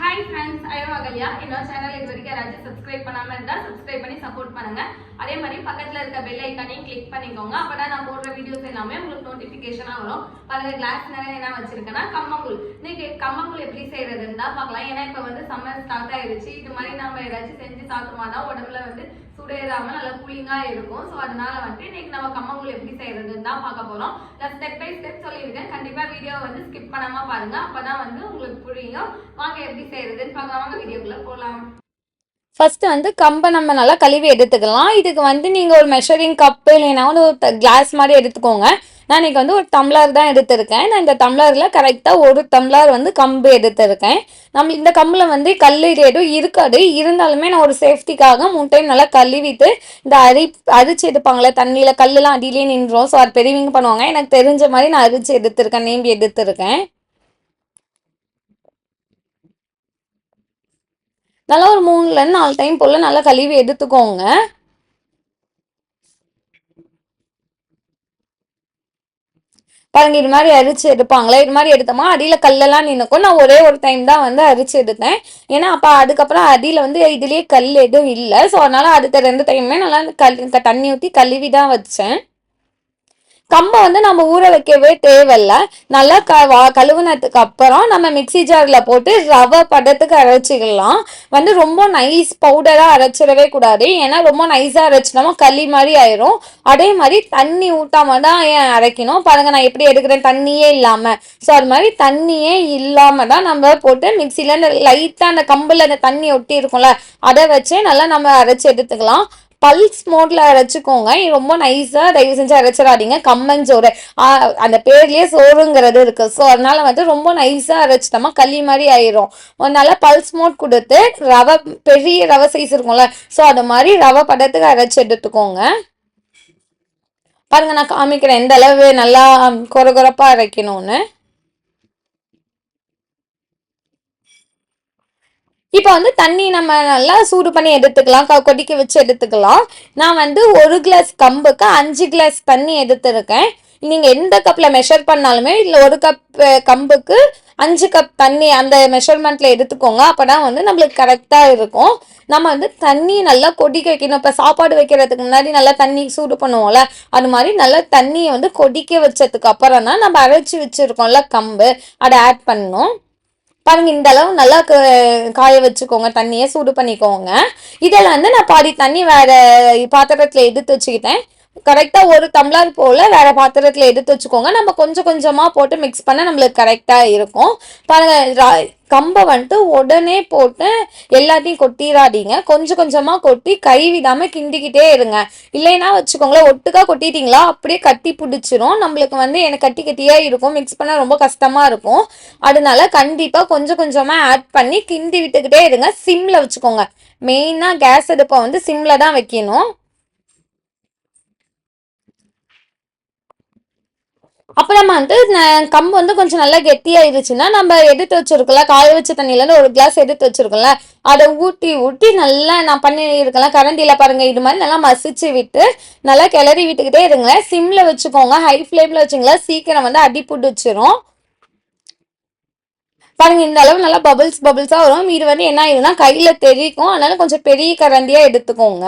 Hi friends ஐயோ அகல்யா என்னோட channel இது வரைக்கும் யாராச்சும் சப்ஸ்கிரைப் பண்ணாமல் இருந்தால் சப்ஸ்கிரைப் பண்ணி சப்போர்ட் பண்ணுங்க. அதே மாதிரி பக்கத்தில் இருக்க பெல் ஐக்கானையும் கிளிக் பண்ணிக்கோங்க. அப்பதான் நான் போடுற வீடியோஸ் எல்லாமே உங்களுக்கு நோட்டிஃபிகேஷனாக வரும். அதுல கிளாஸ் நிறைய என்ன வச்சிருக்கேன்னா கம்மங்கூழ். இன்னைக்கு கம்மங்கூழ் எப்படி செய்யறதுன்னு தான் பார்க்கலாம். ஏன்னா இப்போ வந்து சம்மர் ஸ்டார்ட் ஆயிடுச்சு இது மாதிரி நம்ம ஏதாச்சும் செஞ்சு சாப்பிட்டோமா தான் உடம்புல வந்து சுடேறாம நல்லா கூலிங்காக இருக்கும். ஸோ அதனால வந்து இன்னைக்கு நம்ம கம்மங்கூழ் எப்படி செய்யறதுன்னு தான் பார்க்க போகிறோம் நான் ஸ்டெப் பை ஸ்டெப் சொல்லியிருக்கேன். கண்டிப்பாக வீடியோ வந்து ஸ்கிப் பண்ணாம பாருங்க. அப்பதான் வந்து உங்களுக்கு புரியும். வாங்க எப்படி செய்யறதுன்னு பார்க்கலாம். வாங்க வீடியோக்குள்ளே போகலாம் ஃபஸ்ட்டு வந்து கம்பை நம்ம நல்லா கழுவி எடுத்துக்கலாம். இதுக்கு வந்து நீங்கள் ஒரு மெஷரிங் கப்பு இல்லைன்னா ஒரு கிளாஸ் மாதிரி எடுத்துக்கோங்க. நான் இன்னைக்கு வந்து ஒரு டம்ளர் தான் எடுத்திருக்கேன். நான் இந்த டம்ளரில் கரெக்டாக ஒரு டம்ளர் வந்து கம்பு எடுத்திருக்கேன். நம்ம இந்த கம்பில் வந்து கல் எதுவும் இருக்காது. இருந்தாலுமே நான் ஒரு சேஃப்டிக்காக மூணு டைம் நல்லா கழுவிட்டு இந்த அரி அரிச்சு எடுப்பாங்களே தண்ணியில் கல்லுலாம் அடியிலே நின்றோம். ஸோ அது பெரியவங்க பண்ணுவாங்க. எனக்கு தெரிஞ்ச மாதிரி நான் அரிச்சு எடுத்திருக்கேன் நேம்பி எடுத்திருக்கேன். நல்லா ஒரு மூணுலேருந்து நாலு டைம் போல் நல்லா கழுவி எடுத்துக்கோங்க. பாருங்க இது மாதிரி அரிச்சு எடுப்பாங்களே இது மாதிரி எடுத்தோமா அடியில் கல்லெல்லாம் நின்னுக்கும். நான் ஒரே ஒரு டைம் தான் வந்து அரிச்சு எடுத்தேன். ஏன்னா அப்போ அதுக்கப்புறம் அடியில் வந்து இதுலேயே கல் எதுவும் இல்லை. ஸோ அதனால அடுத்த ரெண்டு டைமுமே நல்லா கல் தண்ணி ஊற்றி கழுவி தான் வச்சேன். கம்பை வந்து நம்ம ஊற வைக்கவே தேவையில்ல. நல்லா க வா- கழுவுனதுக்கு அப்புறம் நம்ம மிக்ஸி ஜாரில் போட்டு ரவை படத்துக்கு அரைச்சிக்கலாம். வந்து ரொம்ப நைஸ் பவுடராக அரைச்சிடவே கூடாது. ஏன்னா ரொம்ப நைஸாக அரைச்சிட்டோமா களி மாதிரி ஆயிரும். அதே மாதிரி தண்ணி ஊட்டாம தான் ஏன் அரைக்கணும்? பாருங்கள் நான் எப்படி எடுக்கிறேன்? தண்ணியே இல்லாமல் ஸோ அது மாதிரி தண்ணியே இல்லாமல் தான் நம்ம போட்டு மிக்சியில் இந்த லைட்டாக அந்த கம்பில் அந்த தண்ணி ஒட்டி இருக்கும்ல அதை வச்சு நல்லா நம்ம அரைச்சி எடுத்துக்கலாம். பல்ஸ் மோட்ல அரைச்சிக்கோங்க. ரொம்ப நைஸா தயவு செஞ்சு அரைச்சிடாதீங்க. கம்மன் சோறு அந்த பேர்லயே சோறுங்கிறது இருக்கு. ஸோ அதனால வந்து ரொம்ப நைஸா அரைச்சிட்டோமா களி மாதிரி ஆயிரும். அதனால பல்ஸ் மோட் கொடுத்து ரவை பெரிய ரவை சைஸ் இருக்கும்ல. ஸோ அது மாதிரி ரவை படத்துக்கு அரைச்சி எடுத்துக்கோங்க. பாருங்க நான் காமிக்கிறேன். எந்த அளவு நல்லா கொர குறைப்பா அரைக்கணும்னு. இப்போ வந்து தண்ணி நம்ம நல்லா சூடு பண்ணி எடுத்துக்கலாம் க- கொதிக்க வச்சு எடுத்துக்கலாம். நான் வந்து ஒரு கிளாஸ் கம்புக்கு அஞ்சு கிளாஸ் தண்ணி எடுத்துருக்கேன். நீங்கள் எந்த கப்பில் மெஷர் பண்ணாலுமே இல்லை ஒரு கப் கம்புக்கு அஞ்சு கப் தண்ணி அந்த மெஷர்மெண்ட்டில் எடுத்துக்கோங்க. அப்போ தான் வந்து நம்மளுக்கு கரெக்டாக இருக்கும். நம்ம வந்து தண்ணி நல்லா கொதிக்க வைக்கணும். இப்போ சாப்பாடு வைக்கிறதுக்கு முன்னாடி நல்லா தண்ணி சூடு பண்ணுவோம்ல அது மாதிரி நல்லா தண்ணியை வந்து கொதிக்க வச்சதுக்கு அப்புறம் தான் நம்ம அரைச்சி வச்சுருக்கோம்ல கம்பு. அதை ஆட் பண்ணணும். பாருங்கள் இந்த அளவு நல்லா க- காய வச்சுக்கோங்க தண்ணியை சூடு பண்ணிக்கோங்க. இதில் வந்து நான் பாதி தண்ணி வேற பாத்திரத்தில் எடுத்து வச்சுக்கிட்டேன். கரெக்டாக ஒரு டம்ளர் போல் வேற பாத்திரத்தில் எடுத்து வச்சுக்கோங்க. நம்ம கொஞ்சம் கொஞ்சமாக போட்டு மிக்ஸ் பண்ண நம்மளுக்கு கரெக்டாக இருக்கும். பாருங்க கம்பை வந்துட்டு உடனே போட்டு எல்லாத்தையும் கொட்டிடாதீங்க கொஞ்சம் கொஞ்சமாக கொட்டி கை விடாமல் கிண்டிக்கிட்டே இருங்க. இல்லைன்னா வச்சுக்கோங்களேன் ஒட்டுக்கா கொட்டிட்டீங்களா? அப்படியே கட்டி பிடிச்சிரும். நம்மளுக்கு வந்து எனக்கு கட்டி கட்டியாக இருக்கும். மிக்ஸ் பண்ண ரொம்ப கஷ்டமாக இருக்கும். அதனால கண்டிப்பாக கொஞ்சம் கொஞ்சமாக ஆட் பண்ணி கிண்டி விட்டுக்கிட்டே இருங்க. சிம்மில் வச்சுக்கோங்க. மெயினாக கேஸ் அடுப்பை வந்து சிம்மில் தான் வைக்கணும். அப்புறமா வந்து கம்பு வந்து கொஞ்சம் நல்லா கெட்டியாயிருச்சுன்னா நம்ம எடுத்து வச்சிருக்கல காய வச்ச தண்ணியிலேருந்து ஒரு கிளாஸ் எடுத்து வச்சிருக்கல அதை ஊட்டி ஊட்டி நல்லா நான் பண்ணியிருக்கலாம் கரண்டியில் பாருங்கள் பாருங்க இது மாதிரி நல்லா மசிச்சு விட்டு நல்லா கிளறி விட்டுக்கிட்டே இருங்களேன் சிம்ல வச்சுக்கோங்க ஹை ஃப்ளேம்ல வச்சுங்களா சீக்கிரம் வந்து அடி பிடிச்சிரும். பாருங்க இந்த அளவு நல்லா பபிள்ஸ் பபிள்ஸா வரும். இது வந்து என்ன ஆயிடும்னா கையில் தெரிக்கும். அதனால கொஞ்சம் பெரிய கரண்டியாக எடுத்துக்கோங்க.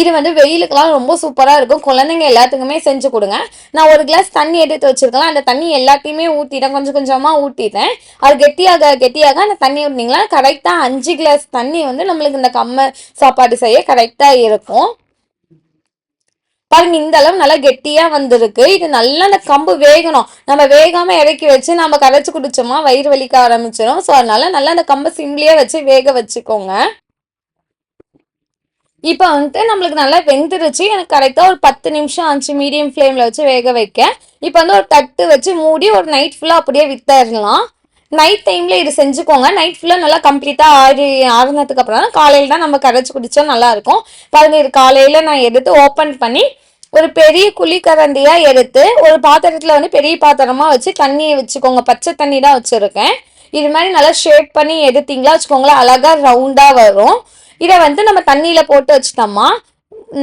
இது வந்து வெயிலுக்கெல்லாம் ரொம்ப சூப்பராக இருக்கும். குழந்தைங்க எல்லாத்துக்குமே செஞ்சு கொடுங்க. நான் ஒரு கிளாஸ் தண்ணி எடுத்து வச்சிருக்கலாம் அந்த தண்ணி எல்லாத்தையுமே ஊற்றிட்டேன் கொஞ்சம் கொஞ்சமாக ஊற்றிட்டேன் அது கெட்டியாக கெட்டியாக அந்த தண்ணி ஊற்றினீங்களா கரெக்டாக அஞ்சு கிளாஸ் தண்ணி வந்து நம்மளுக்கு இந்த கம்ம சாப்பாடு செய்ய கரெக்டாக இருக்கும். பாருங்க இந்த அளவு நல்லா கெட்டியா வந்திருக்கு. இது நல்லா அந்த கம்பு வேகணும். நம்ம வேகாம இறக்கி வச்சு நம்ம கரைச்சு குடிச்சோமா வயிறு வலிக்க ஆரம்பிச்சிடும் ஸோ அதனால நல்லா அந்த கம்பை சிம்லியே வச்சு வேக வச்சுக்கோங்க. இப்போ வந்துட்டு நம்மளுக்கு நல்லா வெந்துருச்சு. எனக்கு கரெக்டாக ஒரு பத்து நிமிஷம் ஆச்சு மீடியம் ஃப்ளேமில் வச்சு வேக வைக்க இப்போ வந்து ஒரு தட்டு வச்சு மூடி ஒரு நைட் ஃபுல்லாக அப்படியே வித்தரலாம். நைட் டைமில் இது செஞ்சுக்கோங்க. நைட் ஃபுல்லாக நல்லா கம்ப்ளீட்டாக ஆறி ஆறுனதுக்கு அப்புறம் காலையில் தான் நம்ம கரைச்சி குடித்தா நல்லாயிருக்கும் பாருங்க இது காலையில் நான் எடுத்து ஓப்பன் பண்ணி ஒரு பெரிய குழிக்கரண்டியாக எடுத்து ஒரு பாத்திரத்தில் வந்து பெரிய பாத்திரமாக வச்சு தண்ணியை வச்சுக்கோங்க. பச்சை தண்ணி தான் வச்சுருக்கேன். இது மாதிரி நல்லா ஷேப் பண்ணி எடுத்தீங்களா வச்சுக்கோங்களேன். அழகாக ரவுண்டாக வரும். இதை வந்து நம்ம தண்ணியில் போட்டு வச்சிட்டோமா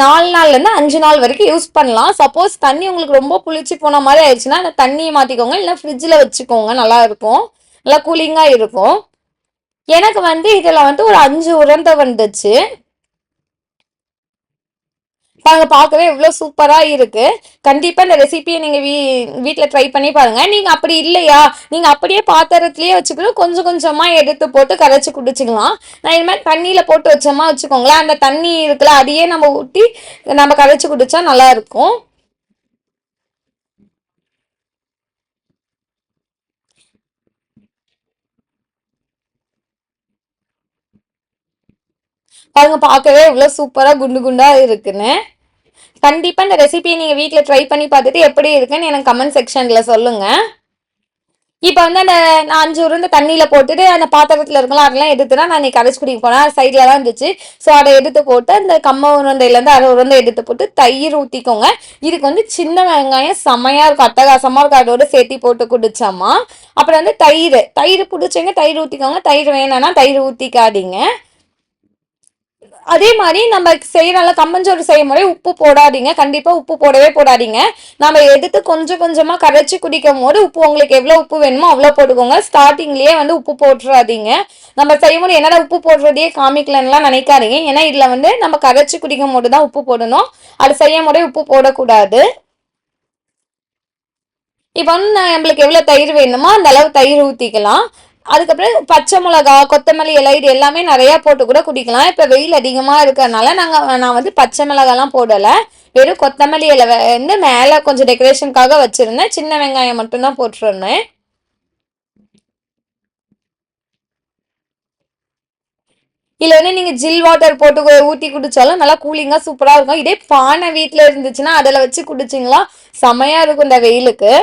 நாலு நாள்லேருந்து அஞ்சு நாள் வரைக்கும் யூஸ் பண்ணலாம். சப்போஸ் தண்ணி உங்களுக்கு ரொம்ப புளிச்சு போன மாதிரி ஆயிடுச்சுன்னா அந்த தண்ணியை மாற்றிக்கோங்க இல்லை ஃப்ரிட்ஜில் வச்சுக்கோங்க நல்லா இருக்கும். நல்லா கூலிங்காக இருக்கும். எனக்கு வந்து இதில் வந்து ஒரு அஞ்சு உருண்டை வந்துச்சு. பாருங்க பார்க்கவே இவ்வளோ சூப்பராக இருக்கு. கண்டிப்பாக இந்த ரெசிபியை நீங்கள் வீ வீட்டில் ட்ரை பண்ணி பாருங்கள் நீங்கள் அப்படி இல்லையா? நீங்கள் அப்படியே பாத்திரத்துலேயே வச்சுக்கணும் கொஞ்சம் கொஞ்சமாக எடுத்து போட்டு கரைச்சி குடிச்சிக்கலாம். நான் இது மாதிரி தண்ணியில் போட்டு வச்சோமா வச்சுக்கோங்களேன். அந்த தண்ணி இருக்குல்ல அதையே நம்ம ஊற்றி நம்ம கரைச்சி குடிச்சா நல்லா இருக்கும் பாருங்க பார்க்கவே இவ்வளோ சூப்பராக குண்டு குண்டாக இருக்குன்னு. கண்டிப்பாக இந்த ரெசிபியை நீங்கள் வீட்டில் ட்ரை பண்ணி பார்த்துட்டு எப்படி இருக்குன்னு எனக்கு கமெண்ட் செக்ஷனில் சொல்லுங்கள் இப்போ வந்து அந்த நான் அஞ்சு உருண்டை தண்ணியில் போட்டுட்டு அந்த பாத்திரத்தில் இருக்கலாம் அதெல்லாம் எடுத்துனா நான் நீ கரைச்சி குடிக்க போனேன் சைடில் தான் இருந்துச்சு. ஸோ அதை எடுத்து போட்டு அந்த கம்ம உருண்டையிலேருந்து அரை உருண்டை எடுத்து போட்டு தயிர் ஊற்றிக்கோங்க இதுக்கு வந்து சின்ன வெங்காயம் செமையாக இருக்கும். அட்டகாசமாக இருக்கும். அதோட சேர்த்தி போட்டு குடிச்சோம்மா அப்புறம் வந்து தயிர். தயிர் பிடிச்சவங்க தயிர் ஊற்றிக்கோங்க தயிர் வேணான்னா தயிர் ஊற்றிக்காதீங்க அதே மாதிரி நம்ம செய்யறல கம்மஞ்சோறு செய்யும் முறை உப்பு போடாதீங்க. கண்டிப்பா உப்பு போடவே போடாதீங்க. நம்ம எடுத்து கொஞ்சம் கொஞ்சமா கரைச்சி குடிக்கும் போது உப்பு உங்களுக்கு எவ்வளவு உப்பு வேணுமோ அவ்வளோ போட்டுக்கோங்க. ஸ்டார்டிங்லயே வந்து உப்பு போட்டுறாதீங்க. நம்ம செய்யும் போது என்னடா உப்பு போடுறதையே காமிக்கலன்னுலாம் நினைக்காதீங்க. ஏன்னா இதுல வந்து நம்ம கரைச்சி குடிக்கும் போது தான் உப்பு போடணும். அது செய்யும் முறை உப்பு போடக்கூடாது. இப்போ வந்து நம்மளுக்கு எவ்வளோ தயிர் வேணுமோ அந்த அளவு தயிர் ஊற்றிக்கலாம் அதுக்கப்புறம் பச்சை மிளகா கொத்தமல்லி இலை இது எல்லாமே நிறையா போட்டு கூட குடிக்கலாம். இப்போ வெயில் அதிகமாக இருக்கறனால நாங்கள் நான் வந்து பச்சை மிளகாலாம் போடலை. வெறும் கொத்தமல்லி இலை வந்து மேலே கொஞ்சம் டெக்கரேஷனுக்காக வச்சுருந்தேன். சின்ன வெங்காயம் மட்டும்தான் போட்டுருந்தேன். இதில் வந்து நீங்கள் ஜில் வாட்டர் போட்டு ஊற்றி குடித்தாலும் நல்லா கூலிங்காக சூப்பராக இருக்கும். இதே பானை வீட்டில் இருந்துச்சுன்னா அதில் வச்சு குடிச்சிங்களா செமையாக இருக்கும் இந்த வெயிலுக்கு.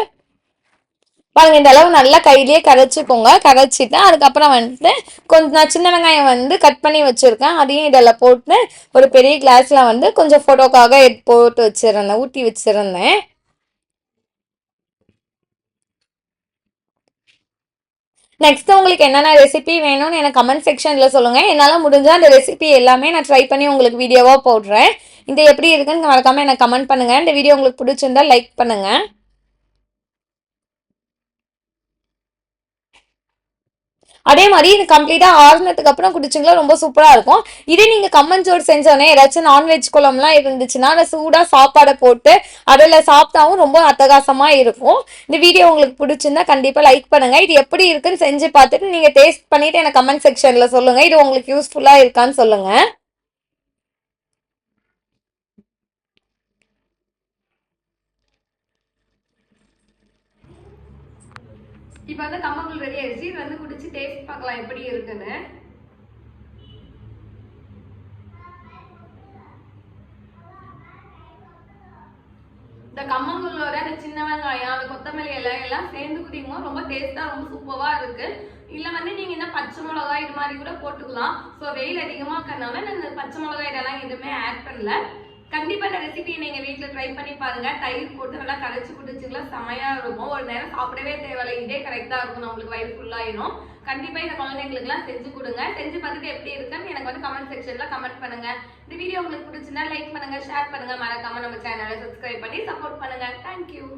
பாருங்கள் இந்த அளவு நல்லா கையிலேயே கரைச்சிக்கோங்க. கரைச்சிட்டு அதுக்கப்புறம் வந்துட்டு கொஞ்சம் நான் சின்ன வெங்காயம் வந்து கட் பண்ணி வச்சுருக்கேன். அதையும் இதில் போட்டு ஒரு பெரிய கிளாஸில் வந்து கொஞ்சம் ஃபோட்டோக்காக எடுத்து போட்டு வச்சுருந்தேன் ஊட்டி வச்சுருந்தேன். நெக்ஸ்ட் உங்களுக்கு என்னென்ன ரெசிபி வேணும்னு எனக்கு கமெண்ட் செக்ஷனில் சொல்லுங்கள் என்னால் முடிஞ்சால் அந்த ரெசிபி எல்லாமே நான் ட்ரை பண்ணி உங்களுக்கு வீடியோவாக போடுறேன். இந்த எப்படி இருக்குன்னு மறக்காமல் எனக்கு கமெண்ட் பண்ணுங்கள் இந்த வீடியோ உங்களுக்கு பிடிச்சிருந்தா லைக் பண்ணுங்கள் அதே மாதிரி இது கம்ப்ளீட்டாக ஆறுனதுக்கு அப்புறம் குடிச்சிங்களா? ரொம்ப சூப்பராக இருக்கும். இதே நீங்கள் கம்மஞ்சோறு செஞ்சோன்னே ஏதாச்சும் நான்வெஜ் குழம்புலாம் இருந்துச்சுன்னா அதை சூடாக சாப்பாடை போட்டு அதில் சாப்பிட்டாவும் ரொம்ப அட்டகாசமாக இருக்கும். இந்த வீடியோ உங்களுக்கு பிடிச்சிருந்தா கண்டிப்பாக லைக் பண்ணுங்கள் இது எப்படி இருக்குன்னு செஞ்சு பார்த்துட்டு நீங்கள் டேஸ்ட் பண்ணிவிட்டு எனக்கு கமெண்ட் செக்ஷனில் சொல்லுங்கள் இது உங்களுக்கு யூஸ்ஃபுல்லாக இருக்கான்னு சொல்லுங்கள் இப்போ வந்து கம்மங்கூழ் ரெடி ஆயிடுச்சு. இது வந்து குடிச்சு டேஸ்ட் பார்க்கலாம் எப்படி இருக்குன்னு. இந்த கம்மங்கூழோட அந்த சின்ன வெங்காயம் அந்த கொத்தமல்லி இலை எல்லாம் சேர்ந்து குடிக்கும் ரொம்ப டேஸ்ட்டாக ரொம்ப சூப்பராக இருக்குது இல்லை வந்து நீங்கள் என்ன பச்சை மிளகாய் இது மாதிரி கூட போட்டுக்கலாம். ஸோ வெயில் அதிகமாக இருக்கறனால நான் இந்த பச்சை மிளகாய் இதெல்லாம் எதுவுமே ஆட் பண்ணல. கண்டிப்பா இந்த ரெசிபியை நீங்க வீட்டுல ட்ரை பண்ணி பாருங்க. தயிர் போட்டு நல்லா கரைச்சு குடிச்சுக்கலாம் செமையா இருக்கும். ஒரு நேரம் சாப்பிடவே தேவையில்லை. இதே கரெக்டா இருக்கும். நம்மளுக்கு வயிறு ஃபுல்லாயிரும் கண்டிப்பா இந்த குழந்தைங்களுக்குலாம் செஞ்சு கொடுங்க. செஞ்சு பார்த்துட்டு எப்படி இருக்குன்னு எனக்கு வந்து கமெண்ட் செக்ஷன்ல கமெண்ட் பண்ணுங்க. இந்த வீடியோ உங்களுக்கு பிடிச்சிருந்தா லைக் பண்ணுங்க ஷேர் பண்ணுங்க. மறக்காம நம்ம சேனலை சப்ஸ்கிரைப் பண்ணி சப்போர்ட் பண்ணுங்க. தேங்க்யூ